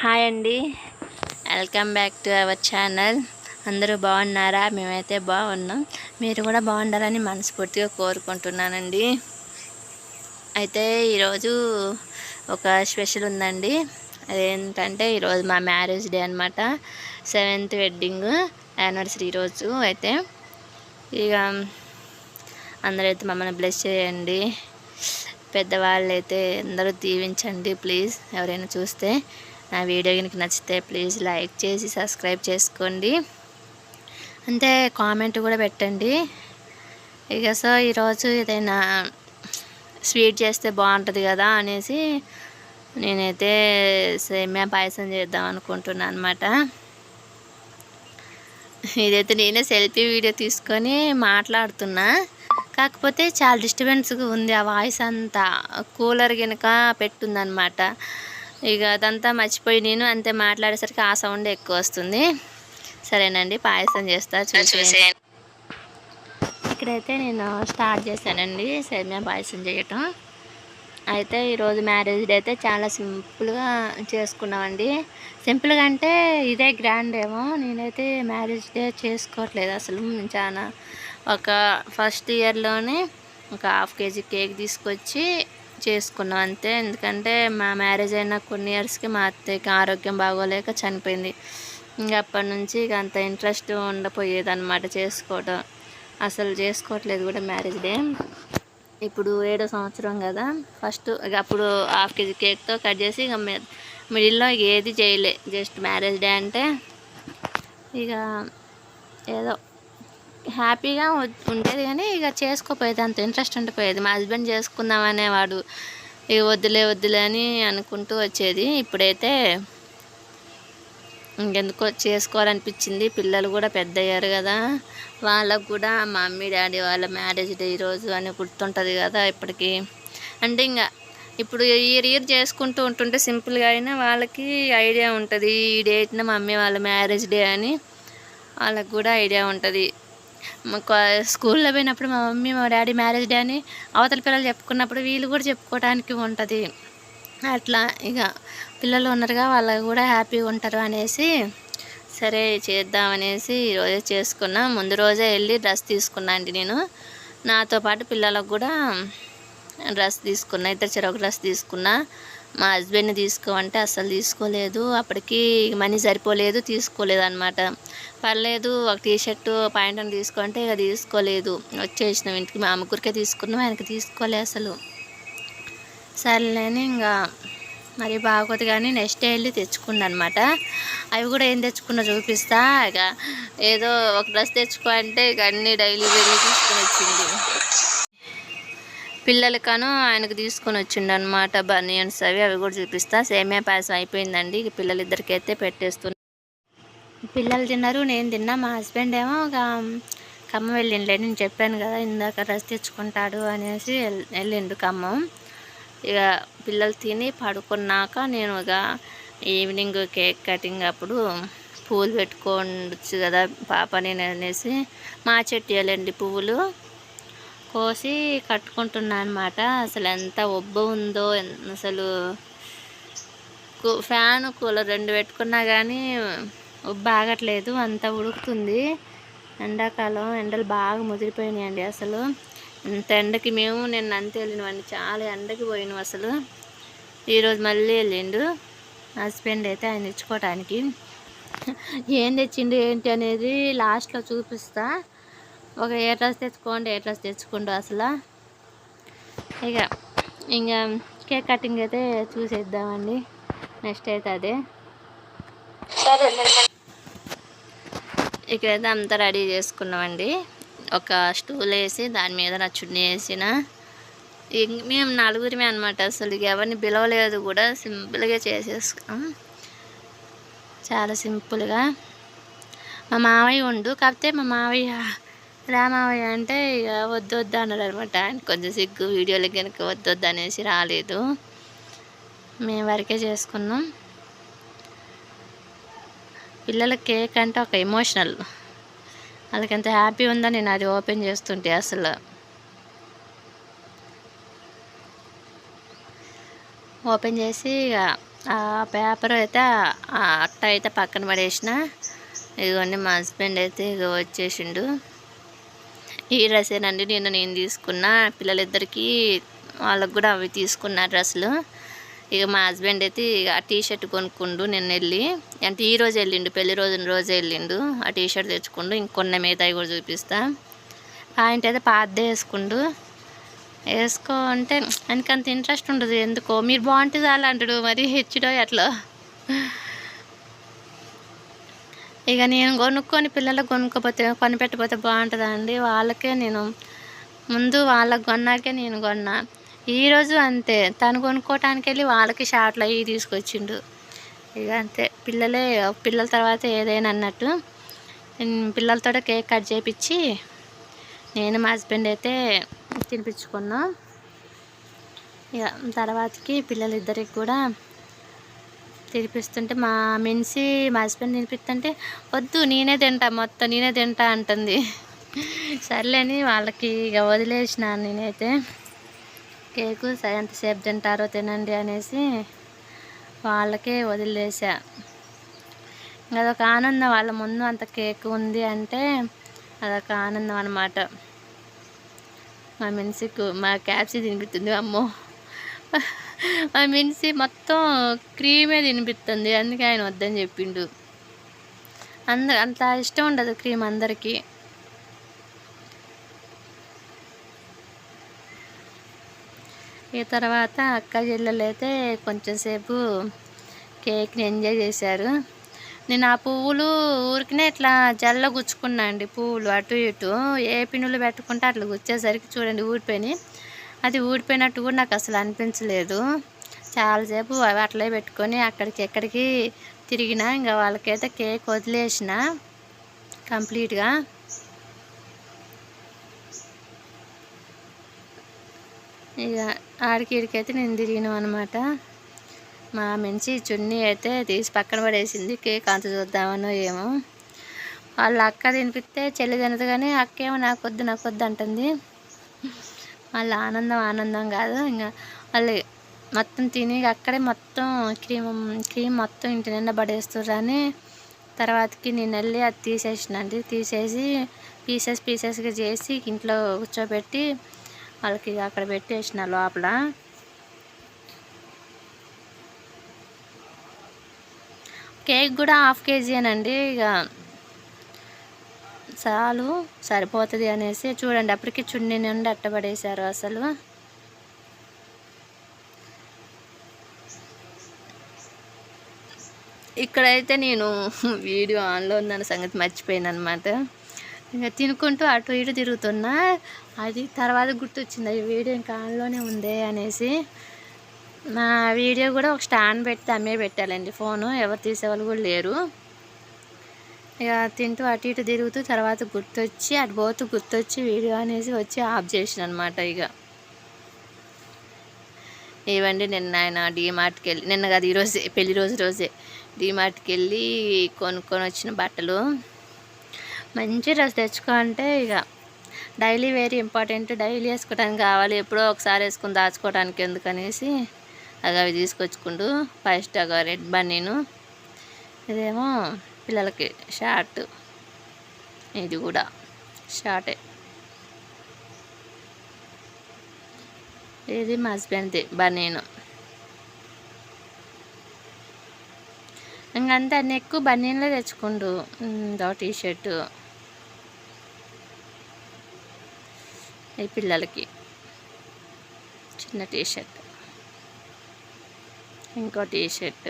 Hi అండి. Welcome back to our channel. అందరూ బాగున్నారా? మేమైతే బాగున్నాం. మీరు కూడా బాగుండాలని మనస్ఫూర్తిగా కోరుకుంటున్నానండి. అయితే ఈరోజు ఒక స్పెషల్ ఉందండి. అదేంటంటే ఈరోజు మా మ్యారేజ్ డే అనమాట సెవెంత్ వెడ్డింగ్ యానివర్సరీ రోజు అయితే. ఇక అందరైతే మమ్మల్ని బ్లెస్ చేయండి. పెద్దవాళ్ళు అయితే అందరూ దీవించండి ప్లీజ్ ఎవరైనా చూస్తే. నా వీడియో కనుక నచ్చితే ప్లీజ్ లైక్ చేసి సబ్స్క్రైబ్ చేసుకోండి. అంతే కామెంట్ కూడా పెట్టండి. ఇక సో ఈరోజు ఏదైనా స్వీట్ చేస్తే బాగుంటుంది కదా అనేసి నేనైతే సేమ్యా పాయసం చేద్దాం అనుకుంటున్నాను అనమాట ఇదైతే నేనే సెల్ఫీ వీడియో తీసుకొని మాట్లాడుతున్నా. కాకపోతే చాలా డిస్టర్బెన్స్గా ఉంది ఆ వాయిస్ అంతా. కూలర్ కనుక పెట్టుందనమాట ఇక అదంతా మర్చిపోయి నేను అంతే మాట్లాడేసరికి ఆ సౌండ్ ఎక్కువ వస్తుంది. సరేనండి పాయసం చేస్తా చూసే ఇక్కడైతే నేను స్టార్ట్ చేశానండి సేమియా పాయసం చేయటం. అయితే ఈరోజు మ్యారేజ్ డే అయితే చాలా సింపుల్గా చేసుకున్నామండి. సింపుల్గా అంటే ఇదే గ్రాండ్ ఏమో నేనైతే మ్యారేజ్ డే చేసుకోవట్లేదు అసలు చాలా. ఒక ఫస్ట్ ఇయర్లోనే ఒక హాఫ్ కేజీ కేక్ తీసుకొచ్చి చేసుకున్నాం అంతే. ఎందుకంటే మా మ్యారేజ్ అయిన కొన్ని ఇయర్స్కి మా అత్తయ్యకి ఆరోగ్యం బాగోలేక చనిపోయింది. ఇంకా అప్పటి నుంచి ఇక అంత ఇంట్రెస్ట్ ఉండపోయేది అనమాట చేసుకోవటం. అసలు చేసుకోవట్లేదు కూడా మ్యారేజ్ డే. ఇప్పుడు ఏడో సంవత్సరం కదా. ఫస్ట్ ఇక అప్పుడు హాఫ్ కేజీ కేక్తో కట్ చేసి ఇక మిడిల్లో ఏది చేయలే. జస్ట్ మ్యారేజ్ డే అంటే ఇక ఏదో హ్యాపీగా ఉండేది కానీ ఇక చేసుకోపోయేది అంత ఇంట్రెస్ట్ ఉండిపోయేది మా హస్బెండ్ చేసుకుందాం అనేవాడు. ఇక వద్దులే వద్దులే అని అనుకుంటూ వచ్చేది. ఇప్పుడైతే ఇంకెందుకో చేసుకోవాలనిపించింది. పిల్లలు కూడా పెద్ద అయ్యారు కదా. వాళ్ళకు కూడా మా మమ్మీ డాడీ వాళ్ళ మ్యారేజ్ డే ఈరోజు అని గుర్తుంటుంది కదా ఇప్పటికీ. అంటే ఇంకా ఇప్పుడు ఇయర్ ఇయర్ చేసుకుంటూ ఉంటుంటే సింపుల్గా అయినా వాళ్ళకి ఐడియా ఉంటుంది. ఈ డేట్న మమ్మీ వాళ్ళ మ్యారేజ్ డే అని వాళ్ళకు కూడా ఐడియా ఉంటుంది. స్కూల్లో పోయినప్పుడు మా మమ్మీ మా డాడీ మ్యారేజ్ డే అని అవతల పిల్లలు చెప్పుకున్నప్పుడు వీళ్ళు కూడా చెప్పుకోవడానికి ఉంటుంది. అట్లా ఇక పిల్లలు ఉన్నారుగా వాళ్ళు కూడా హ్యాపీగా ఉంటారు అనేసి సరే చేద్దామనేసి ఈరోజే చేసుకున్నా. ముందు రోజే వెళ్ళి డ్రెస్ తీసుకున్నా అండి నేను. నాతో పాటు పిల్లలకు కూడా డ్రెస్ తీసుకున్నా ఇద్దరు చెరొక డ్రెస్ తీసుకున్నా. మా హస్బెండ్ని తీసుకోమంటే అస్సలు తీసుకోలేదు. అప్పటికి మనీ సరిపోలేదు తీసుకోలేదు అనమాట పర్లేదు ఒక టీ షర్టు ప్యాంట్ అని తీసుకుంటే ఇక తీసుకోలేదు. వచ్చేసినాం ఇంటికి మా ముగ్గురికే తీసుకున్నాం ఆయనకి తీసుకోలే అసలు. సర్లేని ఇంకా మరి బాగోదు కానీ నెక్స్ట్ డే వెళ్ళి తెచ్చుకున్నా అనమాట అవి కూడా ఏం తెచ్చుకున్నా చూపిస్తా. ఇక ఏదో ఒక డ్రెస్ తెచ్చుకో అంటే ఇక అన్నీ డైలీ వెళ్ళి తీసుకుని వచ్చింది. పిల్లలకను ఆయనకు తీసుకొని వచ్చిండు అనమాట బనియన్స్ అవి అవి కూడా చూపిస్తా. సేమియా పాయసం అయిపోయిందండి. ఇక పిల్లలిద్దరికి అయితే పెట్టేస్తున్నా. పిల్లలు తిన్నారు నేను తిన్నా. మా హస్బెండ్ ఏమో ఒక ఖమ్మం వెళ్ళిండే. నేను చెప్పాను కదా ఇందాక రస్ తెచ్చుకుంటాడు అనేసి వెళ్ళిండు ఖమ్మం. ఇక పిల్లలు తిని పడుకున్నాక నేను ఇక ఈవినింగ్ కేక్ కటింగ్ అప్పుడు పువ్వులు పెట్టుకోవచ్చు కదా పాప నేను అనేసి మా చెట్టు వెళ్ళండి పువ్వులు. కోసి కట్టుకుంటున్నా అనమాట అసలు ఎంత ఒబ్బ ఉందో అసలు ఫ్యాన్ కూలర్ రెండు పెట్టుకున్నా కానీ ఉబ్బ ఆగట్లేదు అంత ఉడుకుతుంది. ఎండాకాలం ఎండలు బాగా ముదిరిపోయినాయండి అసలు. ఇంత ఎండకి మేము నేను అంతే వెళ్ళినవండి చాలా ఎండకి పోయినాం అసలు. ఈరోజు మళ్ళీ వెళ్ళిండు. హస్బెండ్ అయితే ఆయన ఇచ్చుకోవటానికి. ఏం తెచ్చిండు ఏంటి అనేది లాస్ట్లో చూపిస్తా. ఒక ఏ డ్రెస్ తెచ్చుకోండి ఏ డ్రెస్ తెచ్చుకోండి అసలు. ఇక ఇంకా కేక్ కటింగ్ అయితే చూసేద్దామండి. నెక్స్ట్ అయితే అదే. ఇక్కడైతే అంతా రెడీ చేసుకున్నామండి. ఒక స్టూల్ వేసి దాని మీద నా చున్నీ వేసిన. మేము నలుగురిమే అనమాట అసలు. ఎవరిని పిలవలేదు కూడా సింపుల్గా చేసేసుకున్నాం చాలా సింపుల్గా. మా మావయ్య ఉండు కాకపోతే మా మావయ్య రామావయ్య అంటే ఇక వద్దు వద్దు అన్నాడు అనమాట ఆయన కొంచెం సిగ్గు వీడియోలు కనుక వద్దొద్దు వద్దు అనేసి రాలేదు. మేము వరకే చేసుకున్నాం. పిల్లల కేక్ అంటే ఒక ఎమోషనల్. వాళ్ళకి ఎంత హ్యాపీ ఉందో నేను అది ఓపెన్ చేస్తుంటే అసలు. ఓపెన్ చేసి ఇక ఆ పేపర్ అయితే ఆ అట్ట అయితే పక్కన పడేసిన. ఇదిగోండి మా హస్బెండ్ అయితే ఇక వచ్చేసిండు. ఈ డ్రెస్సేనండి నేను నేను తీసుకున్న. పిల్లలిద్దరికీ వాళ్ళకు కూడా అవి తీసుకున్న డ్రెస్సులు. ఇక మా హస్బెండ్ అయితే ఇక ఆ టీ షర్ట్ కొనుక్కుండు నిన్న వెళ్ళి. అంటే ఈ రోజు వెళ్ళిండు పెళ్ళి రోజున రోజు వెళ్ళిండు. ఆ టీ షర్ట్ తెచ్చుకుండు ఇంకొన్న మిగతాయి కూడా చూపిస్తా. పాయింట్ అయితే పాతదే వేసుకుండు. వేసుకో అంటే ఆయనకి అంత ఇంట్రెస్ట్ ఉండదు. ఎందుకో? మీరు బాగుంటుంది అలా అంటాడు మరి. హెచ్డో ఎట్లా? ఇక నేను కొనుక్కొని పిల్లలకు కొనుక్కోపోతే కొని పెట్టకపోతే బాగుంటుందా అండి? వాళ్ళకే నేను ముందు వాళ్ళకి కొన్నాకే నేను కొన్నా. ఈరోజు అంతే. తను కొనుక్కోవటానికి వెళ్ళి వాళ్ళకి షార్ట్లు అవి తీసుకొచ్చిండు. ఇక అంతే. పిల్లలే పిల్లల తర్వాత ఏదైనా అన్నట్టు పిల్లలతో కేక్ కట్ చేపించి నేను మా హస్బెండ్ అయితే తినిపించుకున్నాం. ఇక తర్వాతకి పిల్లలిద్దరికి కూడా తినిపిస్తుంటే మా మిన్సి మా హస్బెండ్ తినిపిస్తుంటే వద్దు నేనే తింటా మొత్తం నేనే తింటా అంటుంది. సర్లేని వాళ్ళకి ఇక వదిలేసిన నేనైతే. కేకు సరే ఎంతసేపు తింటారో తినండి అనేసి వాళ్ళకే వదిలేసా. ఇంకా అదొక ఆనందం వాళ్ళ ముందు అంత కేక్ ఉంది అంటే అదొక ఆనందం అనమాట మా మిన్సికు మా క్యాప్సీ తినిపిస్తుంది అమ్మో. ఆ మిన్సి మొత్తం క్రీమే తినిపిస్తుంది. అందుకే ఆయన వద్దని చెప్పిండు. అందరు అంత ఇష్టం ఉండదు క్రీమ్ అందరికీ. ఈ తర్వాత అక్క చెల్లెలు అయితే కొంచెం సేపు కేక్ని ఎంజాయ్ చేశారు. నేను ఆ పువ్వులు ఊరికినే ఇట్లా జల్ల గుచ్చుకున్నా అండి పువ్వులు అటు ఇటు. ఏ పిన్నులు పెట్టుకుంటే అట్లా గుచ్చేసరికి చూడండి ఊడిపోయినాయి అది ఊడిపోయినట్టు కూడా నాకు అసలు అనిపించలేదు. చాలాసేపు అవి అట్లే పెట్టుకొని అక్కడికి ఎక్కడికి తిరిగిన ఇంకా వాళ్ళకైతే కేక్ వదిలేసిన కంప్లీట్గా. ఇక ఆడికి ఇడికైతే నేను తిరిగినాం అనమాట మా మంచి చున్నీ అయితే తీసి పక్కన పడేసింది. కేక్ అంత చూద్దామనో ఏమో. వాళ్ళ అక్క తినిపిస్తే చెల్లి తినదు కానీ అక్క ఏమో నాకు వద్దు నాకు వద్దు అంటుంది. వాళ్ళ ఆనందం ఆనందం కాదు. ఇంకా వాళ్ళు మొత్తం తిని అక్కడే మొత్తం క్రీమ్ క్రీమ్ మొత్తం ఇంటి నిండా పడేస్తుర్రని తర్వాతకి నేను వెళ్ళి అది తీసేసినండి తీసేసి పీసెస్ పీసెస్గా చేసి ఇంట్లో కూర్చోబెట్టి వాళ్ళకి అక్కడ పెట్టేసిన లోపల. కేక్ కూడా హాఫ్ కేజీనండి ఇక చాలు సరిపోతుంది అనేసి చూడండి అప్పటికి చున్నీ నుండి అట్టబడేశారు అసలు. ఇక్కడైతే నేను వీడియో ఆన్లో ఉందన్న సంగతి మర్చిపోయాను అనమాట ఇంకా తినుకుంటూ అటు ఇటు తిరుగుతున్నా. అది తర్వాత గుర్తొచ్చింది ఈ వీడియో ఇంకా ఆన్లోనే ఉంది అనేసి. నా వీడియో కూడా ఒక స్టాండ్ పెట్టి అమ్మే పెట్టాలండి ఫోను ఎవరు తీసేవాళ్ళు కూడా లేరు. ఇక తింటూ అటు ఇటు తిరుగుతూ తర్వాత గుర్తొచ్చి అటు పోతూ గుర్తొచ్చి వీడియో అనేసి వచ్చి ఆఫ్ చేసిన అనమాట ఇక. ఇవ్వండి నిన్న ఆయన డీమార్ట్కి వెళ్ళి నిన్న కాదు ఈరోజే పెళ్ళి రోజు రోజే డీమార్ట్కి వెళ్ళి కొనుక్కొని వచ్చిన బట్టలు. మంచి డ్రెస్ తెచ్చుకో అంటే ఇక డైలీ వెరీ ఇంపార్టెంట్ డైలీ వేసుకోవడానికి కావాలి ఎప్పుడో ఒకసారి వేసుకుని దాచుకోవడానికి ఎందుకనేసి అది అవి తీసుకొచ్చుకుంటూ ఫస్ట్ ఒక రెడ్ బన్నీను ఇదేమో పిల్లలకి షార్ట్. ఇది కూడా షార్టే. ఇది మా హస్బెండ్ది బనీను. ఇంకంతా అన్ని ఎక్కువ బనీన్లే తెచ్చుకుండు. దో టీ షర్టు ఈ పిల్లలకి చిన్న టీ షర్ట్ ఇంకో టీ షర్ట్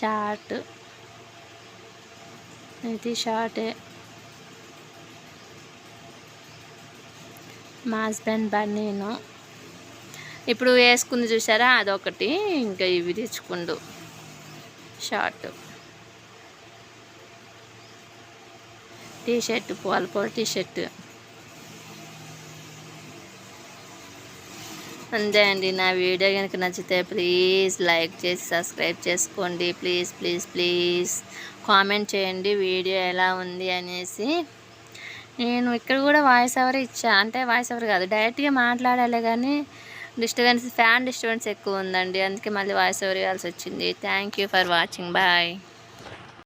షార్ట్. ఇది షార్టే. మా హస్బెండ్ బన్నీను ఇప్పుడు వేసుకుంది చూసారా? అదొకటి. ఇంకా ఇవి తెచ్చుకుండు. Short. T shirt polo T shirt. అంతే అండి. నా వీడియో కనుక నచ్చితే ప్లీజ్ లైక్ చేసి సబ్స్క్రైబ్ చేసుకోండి. Please please please. కామెంట్ చేయండి వీడియో ఎలా ఉంది అనేసి. నేను ఇక్కడ కూడా వాయిస్ ఓవర్ ఇచ్చా. అంటే వాయిస్ ఓవర్ కాదు డైరెక్ట్గా మాట్లాడాలి కానీ డిస్టర్బెన్స్ ఫ్యాన్ డిస్టర్బెన్స్ ఎక్కువ ఉందండి. అందుకే మళ్ళీ వాయిస్ ఓవర్ ఇవ్వాల్సి వచ్చింది. Thank you for watching. Bye.